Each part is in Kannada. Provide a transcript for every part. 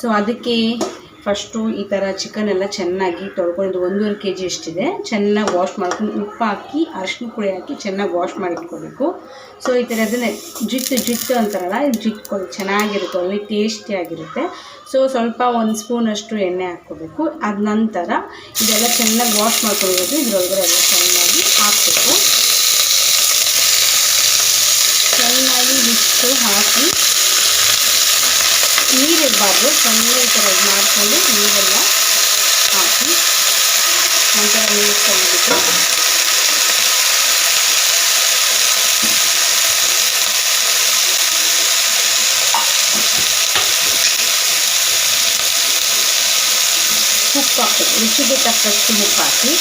ಸೊ ಅದಕ್ಕೆ ಫಸ್ಟು ಈ ಥರ ಚಿಕನ್ ಎಲ್ಲ ಚೆನ್ನಾಗಿ ತೊಳ್ಕೊಂಡು ಒಂದೂವರೆ ಕೆ ಜಿ ಎಷ್ಟಿದೆ, ಚೆನ್ನಾಗಿ ವಾಶ್ ಮಾಡ್ಕೊಂಡು ಉಪ್ಪು ಹಾಕಿ, ಅರಿಶಿನ ಪುಡಿ ಹಾಕಿ ಚೆನ್ನಾಗಿ ವಾಶ್ ಮಾಡಿ ಇಟ್ಕೋಬೇಕು ಸೊ ಈ ಥರ ಅದನ್ನೇ ಜಿಟ್ಟು ಜಿಟ್ಟು ಅಂತಾರಲ್ಲ ಜಿಟ್ಕೊಳ್ಳಿ ಚೆನ್ನಾಗಿರುತ್ತೆ, ಒಳ್ಳೆ ಟೇಸ್ಟಿಯಾಗಿರುತ್ತೆ ಸೊ ಸ್ವಲ್ಪ ಒಂದು ಸ್ಪೂನಷ್ಟು ಎಣ್ಣೆ ಹಾಕ್ಕೋಬೇಕು. ಅದ ನಂತರ ಇದೆಲ್ಲ ಚೆನ್ನಾಗಿ ವಾಶ್ ಮಾಡ್ಕೊಳ್ಬೇಕು ಇದ್ರೊಳಗಡೆ ಎಲ್ಲ ಚೆನ್ನಾಗಿ ಹಾಕಬೇಕು. ಚೆನ್ನಾಗಿ ಇಷ್ಟು ಹಾಕಿ ನೀರಿರಬಾರ್ದು. ಚೆನ್ನಾಗಿ ಈ ಥರ ಇದು ಮಾಡಿಕೊಂಡು ನೀರೆಲ್ಲ ಹಾಕಿ ನಂತರ ನೀರು ತಂದುಬಿಟ್ಟು ಉಪ್ಪು ಹಾಕಬೇಕು. ರುಚಿಗೆ ತಕ್ಕಷ್ಟು ಉಪ್ಪು ಹಾಕಿ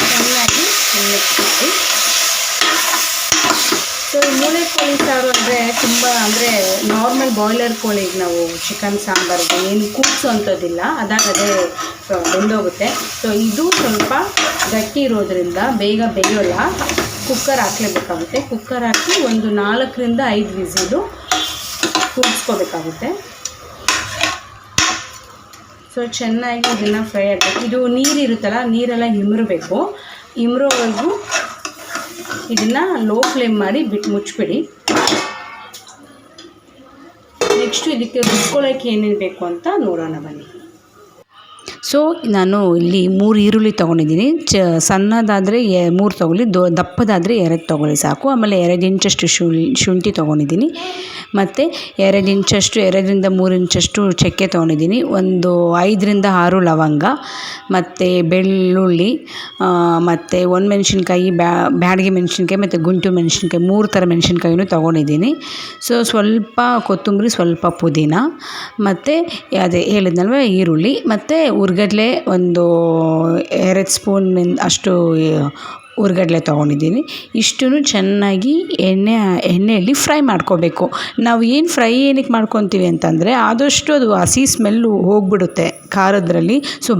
ಚೆನ್ನಾಗಿ ಮಿಕ್ಸ್ ಮಾಡಿ ಸೊ ಈ ಮೂಳೆ ಕೋಳಿ ಸಾರು ಅಂದರೆ ಅಂದರೆ ನಾರ್ಮಲ್ ಬಾಯ್ಲರ್ ಕೋಳಿಗೆ ನಾವು ಚಿಕನ್ ಸಾಂಬಾರಿಗೆ ಏನು ಕೂಗ್ಸೋ ಅಂಥದ್ದಿಲ್ಲ ಅದಾಗ ಅದೇ ಬೆಂದೋಗುತ್ತೆ. ಸೊ ಇದು ಸ್ವಲ್ಪ ಗಟ್ಟಿ ಇರೋದ್ರಿಂದ ಬೇಗ ಬೇಯೋಲ್ಲ ಕುಕ್ಕರ್ ಹಾಕ್ಲೇಬೇಕಾಗುತ್ತೆ. ಕುಕ್ಕರ್ ಹಾಕಿ ಒಂದು ನಾಲ್ಕರಿಂದ ಐದು ವಿಸಿಲು ಕೂಗಿಸ್ಕೋಬೇಕಾಗುತ್ತೆ ಸೊ ಚೆನ್ನಾಗಿ ಇದನ್ನು ಫ್ರೈ ಆಗಬೇಕು. ಇದು ನೀರಿರುತ್ತಲ್ಲ ನೀರೆಲ್ಲ ಇಮ್ರಬೇಕು. ಇಮ್ರೋವರೆಗೂ ಇದನ್ನು ಲೋ ಫ್ಲೇಮ್ ಮಾಡಿ ಬಿಟ್ಟು ಮುಚ್ಚಿಬಿಡಿ ನೆಕ್ಸ್ಟು ಇದಕ್ಕೆ ರುಬ್ಕೊಳ್ಳೋಕೆ ಏನೇನು ಬೇಕು ಅಂತ ನೋಡೋಣ ಬನ್ನಿ. ಸೊ ನಾನು ಇಲ್ಲಿ ಮೂರು ಈರುಳ್ಳಿ ತೊಗೊಂಡಿದ್ದೀನಿ. ಚ, ಸಣ್ಣದಾದರೆ ಎ, ಮೂರು ತೊಗೊಳ್ಳಿ, ದೊ, ದಪ್ಪದಾದರೆ ಎರಡು ತೊಗೊಳ್ಳಿ ಸಾಕು. ಆಮೇಲೆ ಎರಡು ಇಂಚಷ್ಟು ಶುಂಠಿ ತೊಗೊಂಡಿದ್ದೀನಿ. ಮತ್ತು ಎರಡು ಇಂಚಷ್ಟು, ಎರಡರಿಂದ ಮೂರು ಇಂಚಷ್ಟು ಚಕ್ಕೆ ತೊಗೊಂಡಿದ್ದೀನಿ. ಒಂದು ಐದರಿಂದ ಆರು ಲವಂಗ, ಮತ್ತು ಬೆಳ್ಳುಳ್ಳಿ ಮತ್ತು ಒಂದು ಮೆಣಸಿನ್ಕಾಯಿ ಬ್ಯಾಡಿಗೆ ಮೆಣಸಿನ್ಕಾಯಿ, ಮತ್ತು ಗುಂಟು ಮೆಣಸಿನ್ಕಾಯಿ, ಮೂರು ಥರ ಮೆಣಸಿನ್ಕಾಯಿನೂ ತೊಗೊಂಡಿದ್ದೀನಿ. ಸೊ ಸ್ವಲ್ಪ ಕೊತ್ತಂಬರಿ, ಸ್ವಲ್ಪ ಪುದೀನ, ಮತ್ತು ಅದೇ ಹೇಳಿದ್ನಲ್ವ ಈರುಳ್ಳಿ. ಮತ್ತು ಉರ್ಗಡ್ಲೆ ಒಂದು ಎರಡು ಸ್ಪೂನ್ ಅಷ್ಟು ಹುರ್ಗಡ್ಲೆ ತೊಗೊಂಡಿದ್ದೀನಿ. ಇಷ್ಟೂ ಚೆನ್ನಾಗಿ ಎಣ್ಣೆ, ಎಣ್ಣೆಯಲ್ಲಿ ಫ್ರೈ ಮಾಡ್ಕೋಬೇಕು. ನಾವು ಏನು ಫ್ರೈ ಏನಕ್ಕೆ ಮಾಡ್ಕೊತೀವಿ ಅಂತಂದರೆ ಆದಷ್ಟು ಅದು ಹಸಿ ಸ್ಮೆಲ್ಲು ಹೋಗ್ಬಿಡುತ್ತೆ. ಖಾರದ್ರಲ್ಲಿ. ಸೊ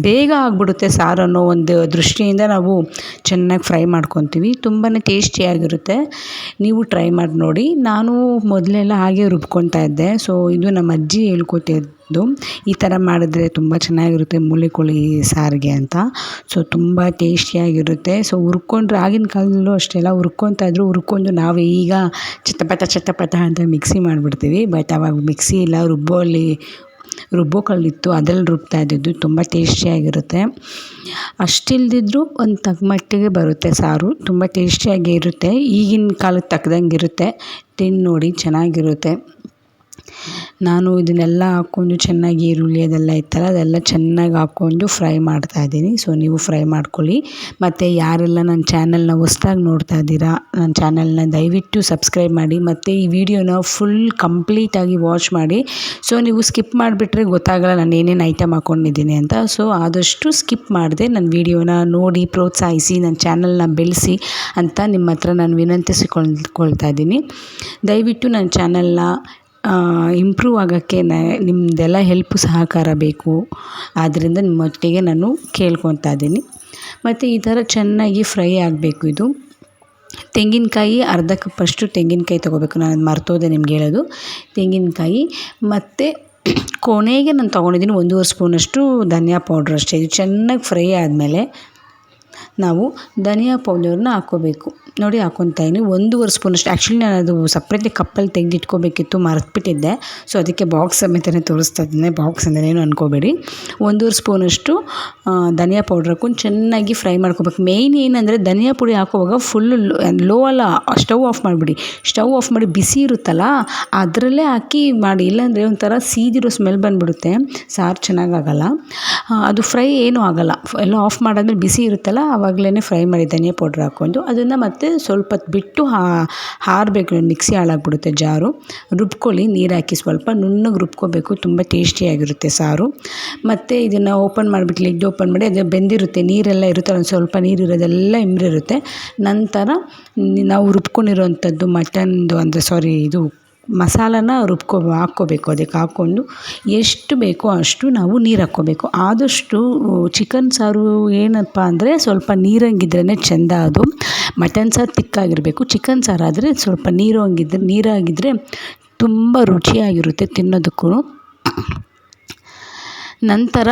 ಬೇಗ ಆಗಿಬಿಡುತ್ತೆ ಸಾರು ಅನ್ನೋ ಒಂದು ದೃಷ್ಟಿಯಿಂದ ನಾವು ಚೆನ್ನಾಗಿ ಫ್ರೈ ಮಾಡ್ಕೊತೀವಿ. ತುಂಬಾ ಟೇಸ್ಟಿಯಾಗಿರುತ್ತೆ ನೀವು ಟ್ರೈ ಮಾಡಿ ನೋಡಿ. ನಾನು ಮೊದಲೆಲ್ಲ ಹಾಗೆ ರುಬ್ಕೊತಾ ಇದ್ದೆ. ಸೊ ಇದು ನಮ್ಮ ಅಜ್ಜಿ ಹೇಳ್ಕೊಟ್ಟಿದ್ದು. ಈ ಥರ ಮಾಡಿದ್ರೆ ತುಂಬ ಚೆನ್ನಾಗಿರುತ್ತೆ ಮೂಳೆ ಕೋಳಿ ಸಾರಿಗೆ ಅಂತ. ಸೊ ತುಂಬ ಟೇಸ್ಟಿಯಾಗಿರುತ್ತೆ ಸೊ ಹುರ್ಕೊಂಡ್ರೆ ಆಗಿನ ಕಾಲದಲ್ಲೂ ಅಷ್ಟೆಲ್ಲ ಹುರ್ಕೊತಾ ಇದ್ರು ಹುರ್ಕೊಂಡು ನಾವು ಈಗ ಚಟಪಟ ಚಟಪಟ ಅಂತ ಮಿಕ್ಸಿ ಮಾಡಿಬಿಡ್ತೀವಿ. ಬಟ್ ಅವಾಗ ಮಿಕ್ಸಿ ಇಲ್ಲ, ರುಬ್ಬೋಲ್ಲಿ ರುಬ್ಬೋ ಕಲ್ಲಿತ್ತು ಅದ್ರಲ್ಲಿ ರುಬ್ತಾ ಇದ್ದಿದ್ದು ತುಂಬ ಟೇಸ್ಟಿಯಾಗಿರುತ್ತೆ ಅಷ್ಟಿಲ್ದಿದ್ರೂ ಒಂದು ತಕ್ಕ ಮಟ್ಟಿಗೆ ಬರುತ್ತೆ ಸಾರು, ತುಂಬ ಟೇಸ್ಟಿಯಾಗೇ ಇರುತ್ತೆ. ಈಗಿನ ಕಾಲಕ್ಕೆ ತಕ್ಕದಂಗೆ ಇರುತ್ತೆ. ತಿಂದು ನೋಡಿ ಚೆನ್ನಾಗಿರುತ್ತೆ. ನಾನು ಇದನ್ನೆಲ್ಲ ಹಾಕ್ಕೊಂಡು ಚೆನ್ನಾಗಿ ಈರುಳ್ಳಿ ಅದೆಲ್ಲ ಇತ್ತಲ್ಲ, ಅದೆಲ್ಲ ಚೆನ್ನಾಗಿ ಹಾಕ್ಕೊಂಡು ಫ್ರೈ ಮಾಡ್ತಾಯಿದ್ದೀನಿ ಸೊ ನೀವು ಫ್ರೈ ಮಾಡ್ಕೊಳ್ಳಿ. ಮತ್ತು ಯಾರೆಲ್ಲ ನನ್ನ ಚಾನಲ್ನ ಹೊಸ್ದಾಗಿ ನೋಡ್ತಾ ಇದ್ದೀರಾ, ನನ್ನ ಚಾನಲ್ನ ದಯವಿಟ್ಟು ಸಬ್ಸ್ಕ್ರೈಬ್ ಮಾಡಿ, ಮತ್ತು ಈ ವಿಡಿಯೋನ ಫುಲ್ ಕಂಪ್ಲೀಟಾಗಿ ವಾಚ್ ಮಾಡಿ. ಸೊ ನೀವು ಸ್ಕಿಪ್ ಮಾಡಿಬಿಟ್ರೆ ಗೊತ್ತಾಗಲ್ಲ ನಾನು ಏನೇನು ಐಟಮ್ ಹಾಕ್ಕೊಂಡಿದ್ದೀನಿ ಅಂತ. ಸೊ ಆದಷ್ಟು ಸ್ಕಿಪ್ ಮಾಡಿದೆ ನನ್ನ ವಿಡಿಯೋನ ನೋಡಿ, ಪ್ರೋತ್ಸಾಹಿಸಿ, ನನ್ನ ಚಾನಲ್ನ ಬೆಳೆಸಿ ಅಂತ ನಿಮ್ಮ ಹತ್ರ ನಾನು ವಿನಂತಿಸಿಕೊಳ್ಕೊಳ್ತಾ ಇದ್ದೀನಿ. ದಯವಿಟ್ಟು ನನ್ನ ಚಾನಲ್ನ ಇಂಪ್ರೂವ್ ಆಗೋಕ್ಕೆ ನಿಮ್ಮದೆಲ್ಲ ಹೆಲ್ಪ್ ಸಹಕಾರ ಬೇಕು. ಆದ್ದರಿಂದ ನಿಮ್ಮೊಟ್ಟಿಗೆ ನಾನು ಕೇಳ್ಕೊತಾ ಇದ್ದೀನಿ. ಮತ್ತು ಈ ಥರ ಚೆನ್ನಾಗಿ ಫ್ರೈ ಆಗಬೇಕು ಇದು. ತೆಂಗಿನಕಾಯಿ ಅರ್ಧ ಕಪ್ಪಷ್ಟು ತೆಂಗಿನಕಾಯಿ ತೊಗೋಬೇಕು. ನಾನು ಮರ್ತೋದೆ ನಿಮ್ಗೆ ಹೇಳೋದು. ತೆಂಗಿನಕಾಯಿ ಮತ್ತು ಕೊನೆಗೆ ನಾನು ತೊಗೊಂಡಿದ್ದೀನಿ ಒಂದೂವರೆ ಸ್ಪೂನಷ್ಟು ಧನಿಯಾ ಪೌಡ್ರ್ ಅಷ್ಟೇ. ಇದು ಚೆನ್ನಾಗಿ ಫ್ರೈ ಆದಮೇಲೆ ನಾವು ಧನಿಯಾ ಪೌಡರ್ನ ಹಾಕ್ಕೋಬೇಕು. ನೋಡಿ ಹಾಕ್ಕೊತಾ ಇದ್ದೀನಿ. ಒಂದೂವರೆ ಸ್ಪೂನಷ್ಟು ಆ್ಯಕ್ಚುಲಿ ನಾನು ಅದು ಸಪ್ರೇಟ್ಲಿ ಕಪ್ಪಲ್ಲಿ ತೆಗೆದಿಟ್ಕೋಬೇಕಿತ್ತು, ಮರೆತುಬಿಟ್ಟಿದ್ದೆ. ಸೊ ಅದಕ್ಕೆ ಬಾಕ್ಸ್ ಸಮೇತನೇ ತೋರಿಸ್ತಾ ಇದ್ದೀನಿ. ಬಾಕ್ಸ್ ಅಂದೇನೂ ಅನ್ಕೋಬೇಡಿ. ಒಂದೂವರೆ ಸ್ಪೂನಷ್ಟು ಧನಿಯಾ ಪೌಡ್ರ್ ಹಾಕ್ಕೊಂಡು ಚೆನ್ನಾಗಿ ಫ್ರೈ ಮಾಡ್ಕೋಬೇಕು. ಮೇಯ್ನ್ ಏನಂದರೆ, ಧನಿಯಾ ಪುಡಿ ಹಾಕುವಾಗ ಫುಲ್ಲು ಲೋ ಅಲ್ಲ ಸ್ಟವ್ ಆಫ್ ಮಾಡಿಬಿಡಿ. ಸ್ಟವ್ ಆಫ್ ಮಾಡಿ ಬಿಸಿ ಇರುತ್ತಲ್ಲ, ಅದರಲ್ಲೇ ಹಾಕಿ ಮಾಡಿ. ಇಲ್ಲಾಂದರೆ ಒಂಥರ ಸೀದಿರೋ ಸ್ಮೆಲ್ ಬಂದುಬಿಡುತ್ತೆ. ಸಾರು ಚೆನ್ನಾಗಾಗಲ್ಲ. ಅದು ಫ್ರೈ ಏನೂ ಆಗಲ್ಲ. ಎಲ್ಲ ಆಫ್ ಮಾಡಾದ್ಮೇಲೆ ಬಿಸಿ ಇರುತ್ತಲ್ಲ ಆವಾಗಲೇ ಫ್ರೈ ಮಾಡಿ ಧನಿಯಾ ಪೌಡ್ರ್ ಹಾಕ್ಕೊಂಡು ಅದನ್ನು ಮತ್ತೆ ಸ್ವಲ್ಪ ಹೊತ್ತು ಬಿಟ್ಟು ಹಾರಬೇಕು. ಮಿಕ್ಸಿ ಹಾಳಾಗ್ಬಿಡುತ್ತೆ ಜಾರು. ರುಬ್ಕೊಳ್ಳಿ, ನೀರು ಹಾಕಿ ಸ್ವಲ್ಪ ನುಣ್ಣಗೆ ರುಬ್ಕೋಬೇಕು. ತುಂಬ ಟೇಸ್ಟಿಯಾಗಿರುತ್ತೆ ಸಾರು. ಮತ್ತು ಇದನ್ನು ಓಪನ್ ಮಾಡಿಬಿಟ್ಟು ಲಿಡ್ ಓಪನ್ ಮಾಡಿ ಅದು ಬೆಂದಿರುತ್ತೆ. ನೀರೆಲ್ಲ ಇರುತ್ತೆ. ಒಂದು ಸ್ವಲ್ಪ ನೀರು ಇರೋದೆಲ್ಲ ಇಮ್ರಿರುತ್ತೆ. ನಂತರ ನಾವು ರುಬ್ಕೊಂಡಿರೋವಂಥದ್ದು ಮಟನ್ದು ಅಂದರೆ ಸಾರಿ ಇದು ಮಸಾಲನ ರುಬ್ಕೊ, ಹಾಕ್ಕೋಬೇಕು, ಅದಕ್ಕೆ ಹಾಕ್ಕೊಂಡು ಎಷ್ಟು ಬೇಕೋ ಅಷ್ಟು ನಾವು ನೀರು ಹಾಕ್ಕೋಬೇಕು. ಆದಷ್ಟು ಚಿಕನ್ ಸಾರು ಏನಪ್ಪ ಅಂದರೆ ಸ್ವಲ್ಪ ನೀರಂಗಿದ್ರೇ ಚೆಂದ ಅದು. ಮಟನ್ ಸಾರು ತಿಕ್ಕಾಗಿರಬೇಕು. ಚಿಕನ್ ಸಾರು ಆದರೆ ಸ್ವಲ್ಪ ನೀರು ಹಂಗಿದ್ರೆ ನೀರಾಗಿದ್ದರೆ ತುಂಬ ರುಚಿಯಾಗಿರುತ್ತೆ ತಿನ್ನೋದಕ್ಕೂ ನಂತರ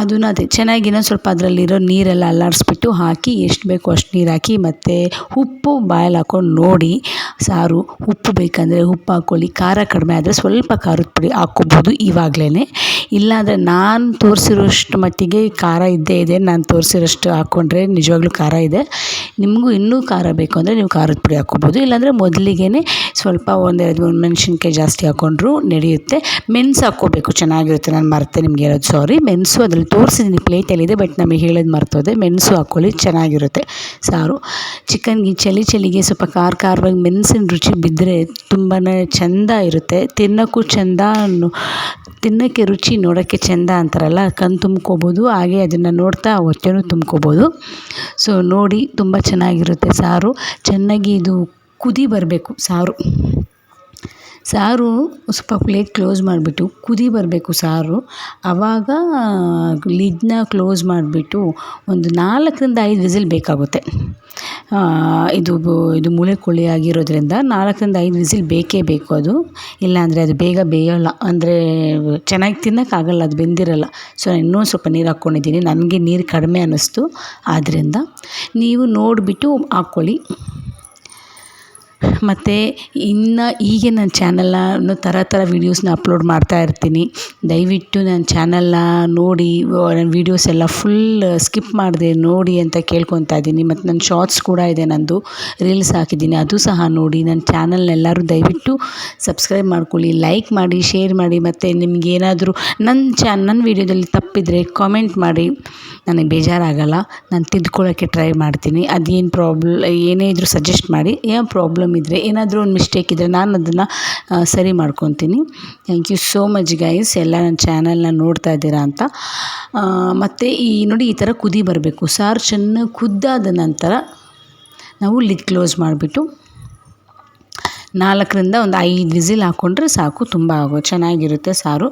ಅದನ್ನ ಅದೇ, ಚೆನ್ನಾಗಿ ಇನ್ನೊಂದು ಸ್ವಲ್ಪ ಅದರಲ್ಲಿರೋ ನೀರೆಲ್ಲ ಅಲ್ಲಾಡಿಸ್ಬಿಟ್ಟು ಹಾಕಿ, ಎಷ್ಟು ಬೇಕೋ ಅಷ್ಟು ನೀರು ಹಾಕಿ, ಮತ್ತು ಉಪ್ಪು ಬಾಯಲ್ಲಿ ಹಾಕ್ಕೊಂಡು ನೋಡಿ, ಸಾರು ಉಪ್ಪು ಬೇಕಂದರೆ ಉಪ್ಪು ಹಾಕ್ಕೊಳ್ಳಿ, ಖಾರ ಕಡಿಮೆ ಆದರೆ ಸ್ವಲ್ಪ ಖಾರದ ಪುಡಿ ಹಾಕ್ಕೊಬೋದು ಇವಾಗಲೇ ಇಲ್ಲಾಂದರೆ ನಾನು ತೋರಿಸಿರೋಷ್ಟು ಮಟ್ಟಿಗೆ ಖಾರ ಇದ್ದೇ ಇದೆ, ನಾನು ತೋರಿಸಿರೋಷ್ಟು ಹಾಕ್ಕೊಂಡ್ರೆ ನಿಜವಾಗ್ಲೂ ಖಾರ ಇದೆ. ನಿಮಗೂ ಇನ್ನೂ ಖಾರ ಬೇಕು ಅಂದರೆ ನೀವು ಖಾರದ ಪುಡಿ ಹಾಕ್ಕೊಬೋದು, ಇಲ್ಲಾಂದರೆ ಮೊದಲಿಗೆ ಸ್ವಲ್ಪ ಒಂದೆರಡು ಮೂರು ಮೆಣಸಿನ್ಕಾಯಿ ಜಾಸ್ತಿ ಹಾಕ್ಕೊಂಡ್ರೂ ನಡೆಯುತ್ತೆ. ಮೆಣಸು ಹಾಕ್ಕೋಬೇಕು, ಚೆನ್ನಾಗಿರುತ್ತೆ, ನಾನು ಮರೆತೆ ನಿಮ್ಗೆ ಹೇಳೋದು ಸಾರಿ ಮೆಣಸು ಅದ್ರಲ್ಲಿ ತೋರಿಸಿದ್ದೀನಿ ಪ್ಲೇಟಲ್ಲಿದೆ ಬಟ್ ನಮಗೆ ಹೇಳೋದು ಮರ್ತೋದೆ. ಮೆಣಸು ಹಾಕ್ಕೊಳ್ಳಿ ಚೆನ್ನಾಗಿರುತ್ತೆ ಸಾರು. ಚಿಕನ್ಗೆ ಚಳಿ ಚಳಿಗೆ ಸ್ವಲ್ಪ ಖಾರ ಖಾರವಾಗಿ ಮೆಣಸಿನ ರುಚಿ ಬಿದ್ದರೆ ತುಂಬಾ ಚೆಂದ ಇರುತ್ತೆ. ತಿನ್ನೋಕ್ಕೂ ಚೆಂದ ತಿನ್ನೋಕ್ಕೆ ರುಚಿ ನೋಡೋಕ್ಕೆ ಚೆಂದ ಅಂತಾರಲ್ಲ ಕಣ್ಣು ತುಂಬ್ಕೊಬೋದು. ಹಾಗೆ ಅದನ್ನು ನೋಡ್ತಾ ಹೊಟ್ಟೆನೂ ತುಂಬ್ಕೊಬೋದು. ಸೊ ನೋಡಿ, ತುಂಬ ಚೆನ್ನಾಗಿರುತ್ತೆ ಸಾರು. ಚೆನ್ನಾಗಿ ಇದು ಕುದಿ ಬರಬೇಕು ಸಾರು. ಸಾರು ಸ್ವಲ್ಪ ಪ್ಲೇಟ್ ಕ್ಲೋಸ್ ಮಾಡಿಬಿಟ್ಟು, ಕುದಿ ಬರಬೇಕು ಸಾರು. ಆವಾಗ ಲಿಡ್ನ ಕ್ಲೋಸ್ ಮಾಡಿಬಿಟ್ಟು ಒಂದು ನಾಲ್ಕರಿಂದ ಐದು ವಿಸಿಲ್ ಬೇಕಾಗುತ್ತೆ. ಇದು ಇದು ಮೂಳೆ ಕೋಳಿ ಆಗಿರೋದ್ರಿಂದ ನಾಲ್ಕರಿಂದ ಐದು ವಿಸಿಲ್ ಬೇಕೇ ಬೇಕು ಅದು. ಇಲ್ಲಾಂದರೆ ಅದು ಬೇಗ ಬೇಯೋಲ್ಲ. ಅಂದರೆ ಚೆನ್ನಾಗಿ ತಿನ್ನೋಕ್ಕಾಗಲ್ಲ ಅದು ಬೆಂದಿರಲ್ಲ. ಸೊ ಇನ್ನೂ ಸ್ವಲ್ಪ ನೀರು ಹಾಕ್ಕೊಂಡಿದ್ದೀನಿ. ನನಗೆ ನೀರು ಕಡಿಮೆ ಅನ್ನಿಸ್ತು. ಆದ್ದರಿಂದ ನೀವು ನೋಡಿಬಿಟ್ಟು ಹಾಕ್ಕೊಳ್ಳಿ ಮತ್ತು ಇನ್ನು ಹೀಗೆ ನನ್ನ ಚಾನಲ್ನ ಥರ ಥರ ವೀಡಿಯೋಸ್ನ ಅಪ್ಲೋಡ್ ಮಾಡ್ತಾ ಇರ್ತೀನಿ. ದಯವಿಟ್ಟು ನನ್ನ ಚಾನಲ್ನ ನೋಡಿ ನನ್ನ ವೀಡಿಯೋಸ್ ಎಲ್ಲ ಫುಲ್ ಸ್ಕಿಪ್ ಮಾಡಿದೆ ನೋಡಿ ಅಂತ ಕೇಳ್ಕೊತಾ ಇದ್ದೀನಿ. ಮತ್ತು ನನ್ನ ಶಾರ್ಟ್ಸ್ ಕೂಡ ಇದೆ ನಂದು, ರೀಲ್ಸ್ ಹಾಕಿದ್ದೀನಿ. ಅದು ಸಹ ನೋಡಿ, ನನ್ನ ಚಾನಲ್ನ ಎಲ್ಲರೂ ದಯವಿಟ್ಟು ಸಬ್ಸ್ಕ್ರೈಬ್ ಮಾಡ್ಕೊಳ್ಳಿ, ಲೈಕ್ ಮಾಡಿ, ಶೇರ್ ಮಾಡಿ, ಮತ್ತು ನಿಮಗೇನಾದರೂ ನನ್ನ ಚಾನ್ ನನ್ನ ವೀಡಿಯೋದಲ್ಲಿ ತಪ್ಪಿದರೆ ಕಾಮೆಂಟ್ ಮಾಡಿ. ನನಗೆ ಬೇಜಾರಾಗಲ್ಲ, ನಾನು ತಿದ್ಕೊಳ್ಳೋಕ್ಕೆ ಟ್ರೈ ಮಾಡ್ತೀನಿ. ಅದೇನು ಪ್ರಾಬ್ಲಮ್ ಏನೇ ಇದ್ದರೂ ಸಜೆಸ್ಟ್ ಮಾಡಿ, ಏನು ಪ್ರಾಬ್ಲಮ್ ಇದ್ದರೆ ಏನಾದರೂ ಒಂದು ಮಿಸ್ಟೇಕ್ ಇದ್ದರೆ ನಾನು ಅದನ್ನು ಸರಿ ಮಾಡ್ಕೊತೀನಿ. Thank you so much guys ಎಲ್ಲ ನನ್ನ ಚಾನಲ್ನ ನೋಡ್ತಾ ಇದ್ದೀರಾ ಅಂತ. ಮತ್ತು ಈ, ನೋಡಿ, ಈ ಥರ ಕುದಿ ಬರಬೇಕು. ಸಾರು ಚೆನ್ನಾಗಿ ಕುದ್ದಾದ ನಂತರ ನಾವು ಲಿಡ್ ಕ್ಲೋಸ್ ಮಾಡಿಬಿಟ್ಟು ನಾಲ್ಕರಿಂದ ಒಂದು ಐದು ವಿಸಿಲ್ ಹಾಕ್ಕೊಂಡ್ರೆ ಸಾಕು, ತುಂಬ ಆಗೋ, ಚೆನ್ನಾಗಿರುತ್ತೆ ಸಾರು.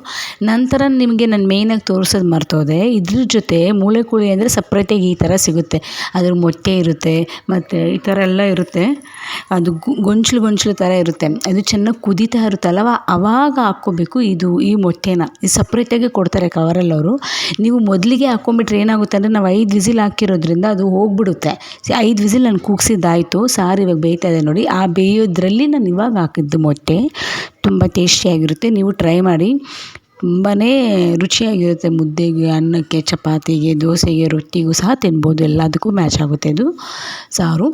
ನಂತರ ನಿಮಗೆ ನಾನು ಮೇಯ್ನಾಗಿ ತೋರಿಸೋದು ಮರ್ತೋದೆ. ಇದ್ರ ಜೊತೆ ಮೂಳೆ ಕೋಳಿ ಅಂದರೆ ಸಪ್ರೇಟಾಗಿ ಈ ಥರ ಸಿಗುತ್ತೆ. ಅದ್ರ ಮೊಟ್ಟೆ ಇರುತ್ತೆ, ಮತ್ತು ಈ ಥರ ಎಲ್ಲ ಇರುತ್ತೆ. ಅದು ಗೊಂಚಲು ಗೊಂಚಲು ಥರ ಇರುತ್ತೆ. ಅದು ಚೆನ್ನಾಗಿ ಕುದೀತಾ ಇರುತ್ತಲ್ಲವ ಆವಾಗ ಹಾಕ್ಕೋಬೇಕು ಇದು, ಈ ಮೊಟ್ಟೆನ. ಇದು ಸಪ್ರೇಟಾಗಿ ಕೊಡ್ತಾರೆ ಕವರಲ್ಲಿ ಅವರು. ನೀವು ಮೊದಲಿಗೆ ಹಾಕ್ಕೊಂಬಿಟ್ರೆ ಏನಾಗುತ್ತೆ ಅಂದರೆ ನಾವು ಐದು ವಿಸಿಲ್ ಹಾಕಿರೋದ್ರಿಂದ ಅದು ಹೋಗ್ಬಿಡುತ್ತೆ. ಐದು ವಿಸಿಲ್ ನಾನು ಕೂಗ್ಸಿದ್ದಾಯಿತು, ಸಾರು ಇವಾಗ ಬೇಯ್ತಾ ಇದೆ ನೋಡಿ. ಆ ಬೇಯೋದ್ರಲ್ಲಿ ನಾನು ಇವಾಗ ಹಾಕಿದ್ದು ಮೊಟ್ಟೆ. ತುಂಬ ಟೇಸ್ಟಿಯಾಗಿರುತ್ತೆ ನೀವು ಟ್ರೈ ಮಾಡಿ. ತುಂಬಾ ರುಚಿಯಾಗಿರುತ್ತೆ. ಮುದ್ದೆಗೆ, ಅನ್ನಕ್ಕೆ, ಚಪಾತಿಗೆ, ದೋಸೆಗೆ, ರೊಟ್ಟಿಗೂ ಸಹ ತಿನ್ಬೋದು. ಎಲ್ಲದಕ್ಕೂ ಮ್ಯಾಚ್ ಆಗುತ್ತೆ ಇದು. ಸಾರು.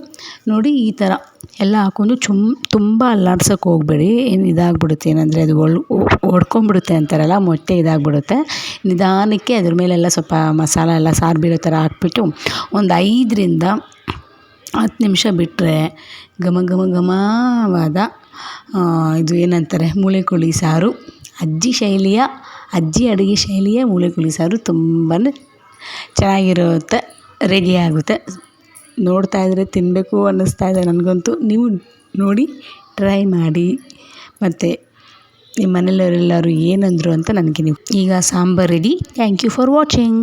ನೋಡಿ, ಈ ಥರ ಎಲ್ಲ ಹಾಕೊಂಡು ಚುಮ್, ತುಂಬ ಅಲ್ಲಾಡ್ಸೋಕೆ ಹೋಗಬೇಡಿ. ಏನು ಇದಾಗ್ಬಿಡುತ್ತೆ? ಏನಂದರೆ ಅದು ಒಳ್ ಒಡ್ಕೊಂಡ್ಬಿಡುತ್ತೆ ಅಂತಾರಲ್ಲ, ಮೊಟ್ಟೆ ಇದಾಗ್ಬಿಡುತ್ತೆ. ನಿಧಾನಕ್ಕೆ ಅದ್ರ ಮೇಲೆಲ್ಲ ಸ್ವಲ್ಪ ಮಸಾಲೆ ಎಲ್ಲ ಸಾರು ಬೀಳೋ ಥರ ಹಾಕ್ಬಿಟ್ಟು ಒಂದು ಐದರಿಂದ ಹತ್ತು ನಿಮಿಷ ಬಿಟ್ಟರೆ ಘಮ ಘಮ ಘಮವಾದ ಇದು ಏನಂತಾರೆ ಮೂಳೆ ಕೋಳಿ ಸಾರು. ಅಜ್ಜಿ ಶೈಲಿಯ, ಅಜ್ಜಿ ಅಡುಗೆ ಶೈಲಿಯ ಮೂಳೆ ಕೋಳಿ ಸಾರು ತುಂಬಾ ಚೆನ್ನಾಗಿರುತ್ತೆ ರೆಡಿ ಆಗುತ್ತೆ ನೋಡ್ತಾ ಇದ್ದರೆ ತಿನ್ನಬೇಕು ಅನ್ನಿಸ್ತಾ ಇದೆ ನನಗಂತೂ. ನೀವು ನೋಡಿ, ಟ್ರೈ ಮಾಡಿ. ಮತ್ತು ನಿಮ್ಮ ಮನೆಯವರೆಲ್ಲರೂ ಏನಂದರು ಅಂತ ನನಗೆ ನೀವು ಈಗ sambar ready thank you for watching